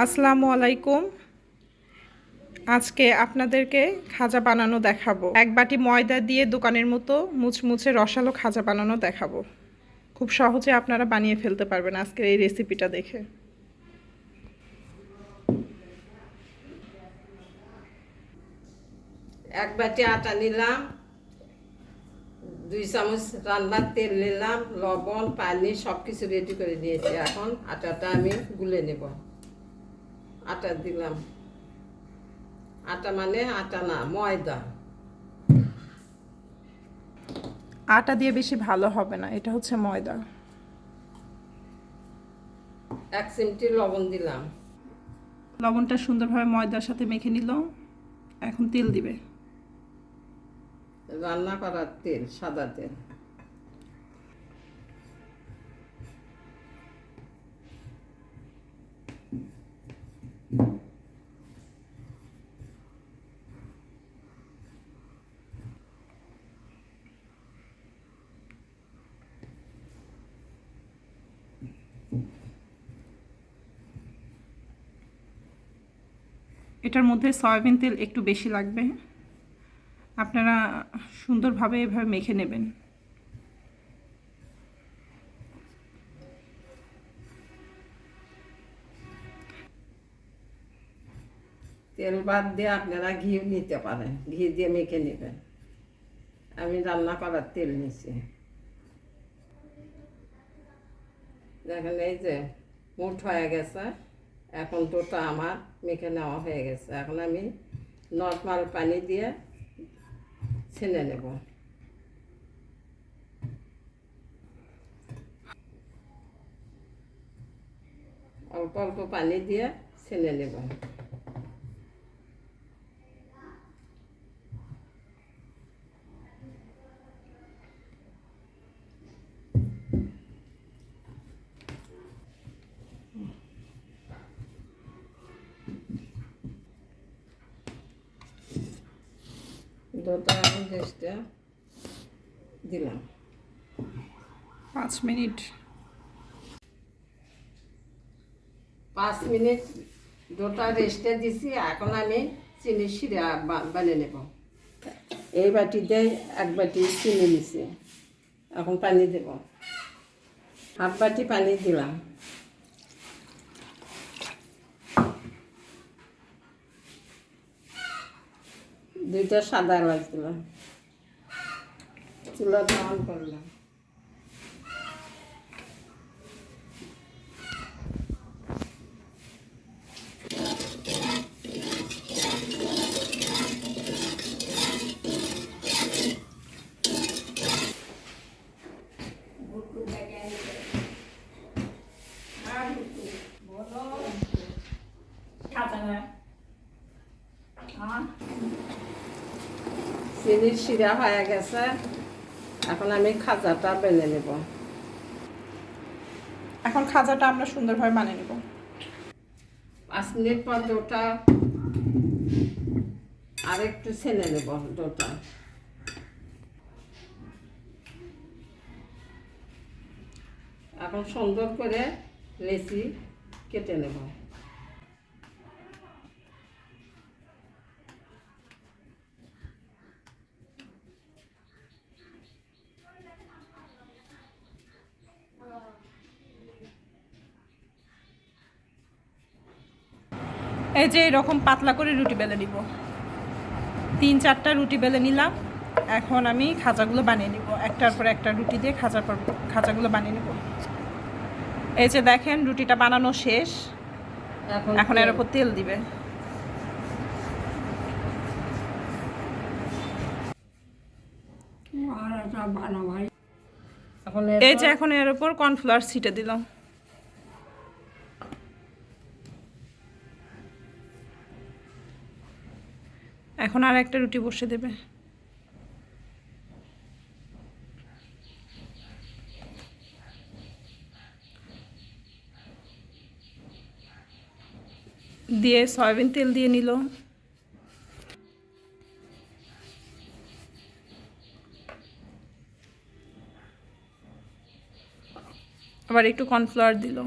আসসালামু আলাইকুম। আজকে আপনাদেরকে খাজা বানানো দেখাবো। এক বাটি ময়দা দিয়ে দোকানের মতো মুচমুচে রসালো খাজা বানানো দেখাবো। খুব সহজে আপনারা বানিয়ে ফেলতে পারবেন আজকের এই রেসিপিটা দেখে। এক বাটি আটা নিলাম, দুই চামচ রান্নার তেল নিলাম, লবণ, পানি সব কিছু রেডি করে নিয়েছি। এখন আটাটা আমি গুলে নেব। আটা দিলাম। আটা মানে আটা না ময়দা। আটা দিয়ে বেশি ভালো হবে না এটা হচ্ছে ময়দা। এক চিমটি লবণ দিলাম। লবণটা সুন্দরভাবে ময়দার সাথে মেখে নিল এখন তেল দিবে। রান্না করার তেল সাদা তেল। এটার মধ্যে সয়াবিন তেল একটু বেশি লাগবে। আপনারা সুন্দরভাবে এভাবে মেখে নেবেন। তেল বাদ দিয়ে আপনারা ঘি নিতে পারেন। ঘি দিয়ে মেখে নেবেন। আমি রান্না করার তেল নিছি। দেখেন এই যে মুঠ হয়ে গেছে। এখন দুটো আমার। মেখে নেওয়া হয়ে গেছে। এখন আমি নর্মাল পানি দিয়ে ছেনে নেব। অল্প অল্প পানি দিয়ে ছেনে নেব। দুটো এখন টেস্টে দিলাম। পাঁচ মিনিট। পাঁচ মিনিট দুটা রেস্টে দিছি এখন আমি চিনি শিরা বানিয়ে নেব। এই বাটি দিয়ে এক বাটি চিনি নিছি এখন পানি দেব। হাফ বাটি পানি দিলাম। দুইটা সাদা এলাচ চুলা অন করলাম। চিনির শিরা হয়ে গেছে। এখন আমি খাজাটা বেলে নেব। এখন খাজাটা আমরা সুন্দরভাবে বানিয়ে নেব। পাঁচ মিনিট পর দুটা আর একটু ছেনে নেব দুটা এখন সুন্দর করে লেচি কেটে নেব। এই যে এরকম পাতলা করে রুটি বেলে নিব। তিন চারটা রুটি বেলে নিলাম। এখন আমি খাঁচাগুলো বানিয়ে নিব। একটার পর একটা রুটি দিয়ে খাঁচার পর খাঁচাগুলো বানিয়ে নিব। এই যে দেখেন রুটিটা বানানো শেষ। এখন এর উপর তেল দিবে। এই যে এখন এর উপর কর্নফ্লাওয়ার ছিটে দিলাম। এখন আর একটা রুটি বসে দেবে। দিয়ে সয়াবিন তেল দিয়ে নিল। আবার একটু কর্নফ্লাওয়ার দিল।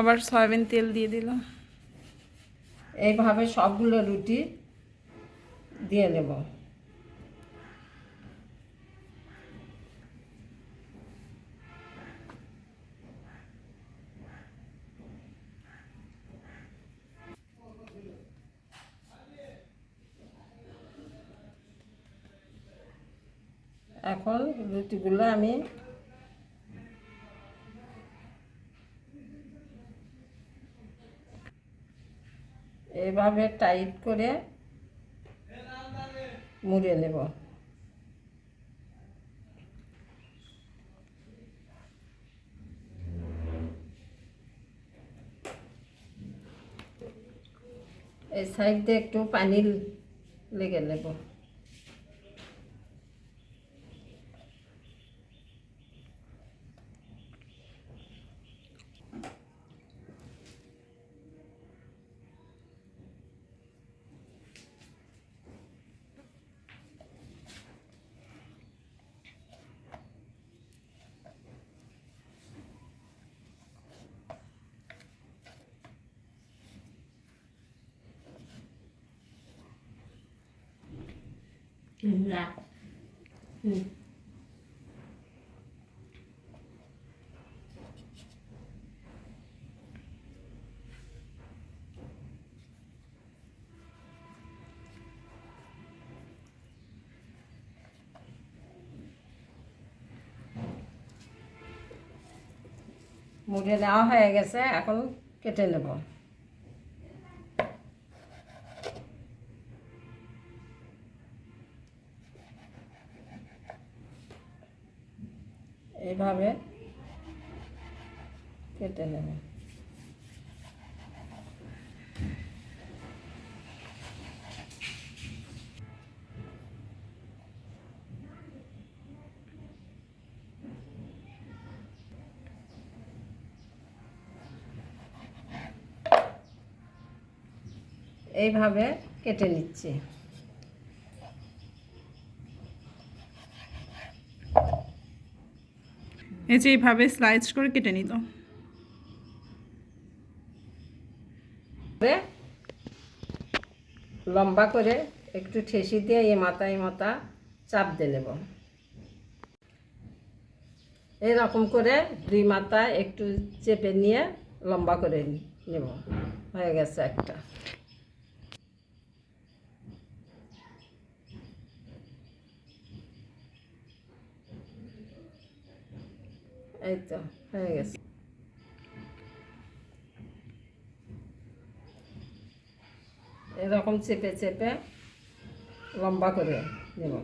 আবার সয়াবিন তেল দিয়ে দিলাম এইভাবে সবগুলো রুটি দিয়ে নেব এখন রুটিগুলো আমি এভাবে টাইট করে মুড়ে নেব। এই সাইড দিয়ে একটু পানি লেগে নেব। মুড়ে নেওয়া হয়ে গেছে এখন কেটে নেব এইভাবে কেটে নেবে। এইভাবে কেটে নিচ্ছি। এই যে এইভাবে স্লাইস করে কেটে নিত। লম্বা করে একটু ঠেসি দিয়ে এই মাথা এই মাথা চাপ দিয়ে নেব। এরকম করে দুই মাথা একটু চেপে নিয়ে লম্বা করে নেব। হয়ে গেছে একটা। এই তো, হয়ে গেছে। এরকম চেপে চেপে লম্বা করে নেব।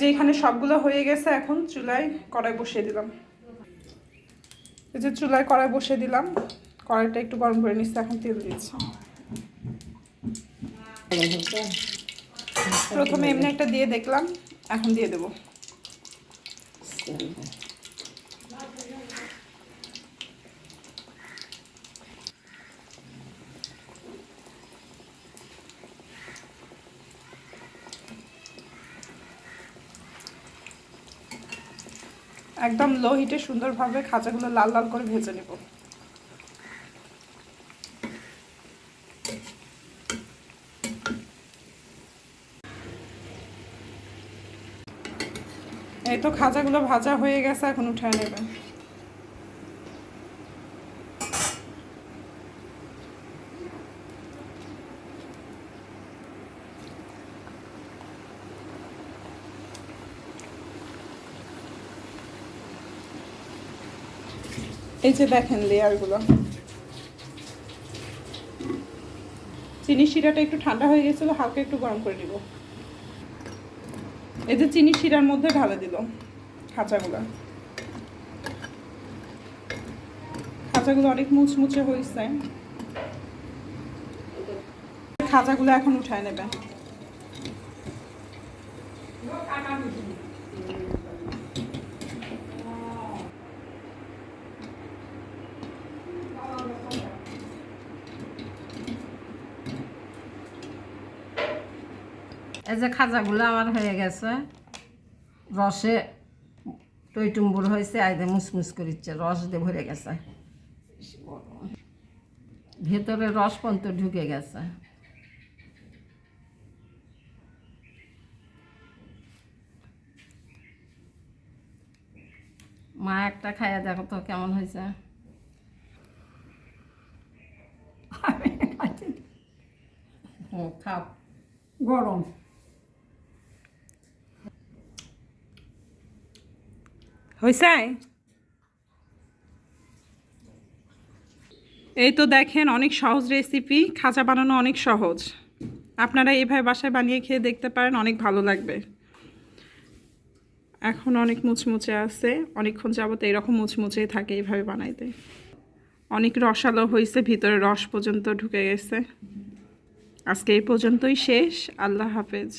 যে এখানে সবগুলো হয়ে গেছে, এখন চুলায় কড়াই বসিয়ে দিলাম। এই যে চুলায় কড়াই বসিয়ে দিলাম। কড়াইটা একটু গরম করে নিচ্ছে, এখন তেল দিচ্ছি। প্রথমে এমনি একটা দিয়ে দেখলাম, এখন দিয়ে দেবো। একদম লো হিটে সুন্দরভাবে খাঁচাগুলো লাল লাল করে ভেজে নেব। এই তো খাজাগুলো ভাজা হয়ে গেছে, এখন উঠে নেবে এই যে দেখেন লেয়ারগুলো। চিনি শিরাটা একটু ঠান্ডা হয়ে গেছিল, হালকা একটু গরম করে দিব এই যে চিনি শিরার মধ্যে ঢালে দিল খাঁচাগুলো। খাঁচাগুলো অনেক মুচমুচে হয়েছে। খাঁচাগুলো এখন উঠায় নেবে। এই যে খাজাগুলো আমার হয়ে গেছে। রসে টইটুম্বুর হয়েছে আইদে মুসমুস করিচ্ছে রস দিয়ে ভরে গেছে। ভেতরে রস পন্ত ঢুকে গেছে। মা একটা খাইয়া দেখো তো কেমন হয়েছে। খাও গরম। হয়েছে এই তো দেখেন, অনেক সহজ রেসিপি খাঁচা বানানো অনেক সহজ। আপনারা এইভাবে বাসায় বানিয়ে খেয়ে দেখতে পারেন, অনেক ভালো লাগবে। এখন অনেক মুচমুচে আছে। অনেকক্ষণ যাবত এরকম মুচমুচেই থাকে এইভাবে বানাইতে। অনেক রসালো হয়েছে ভিতরে রস পর্যন্ত ঢুকে গেছে। আজকে এই পর্যন্তই শেষ। আল্লাহ হাফেজ।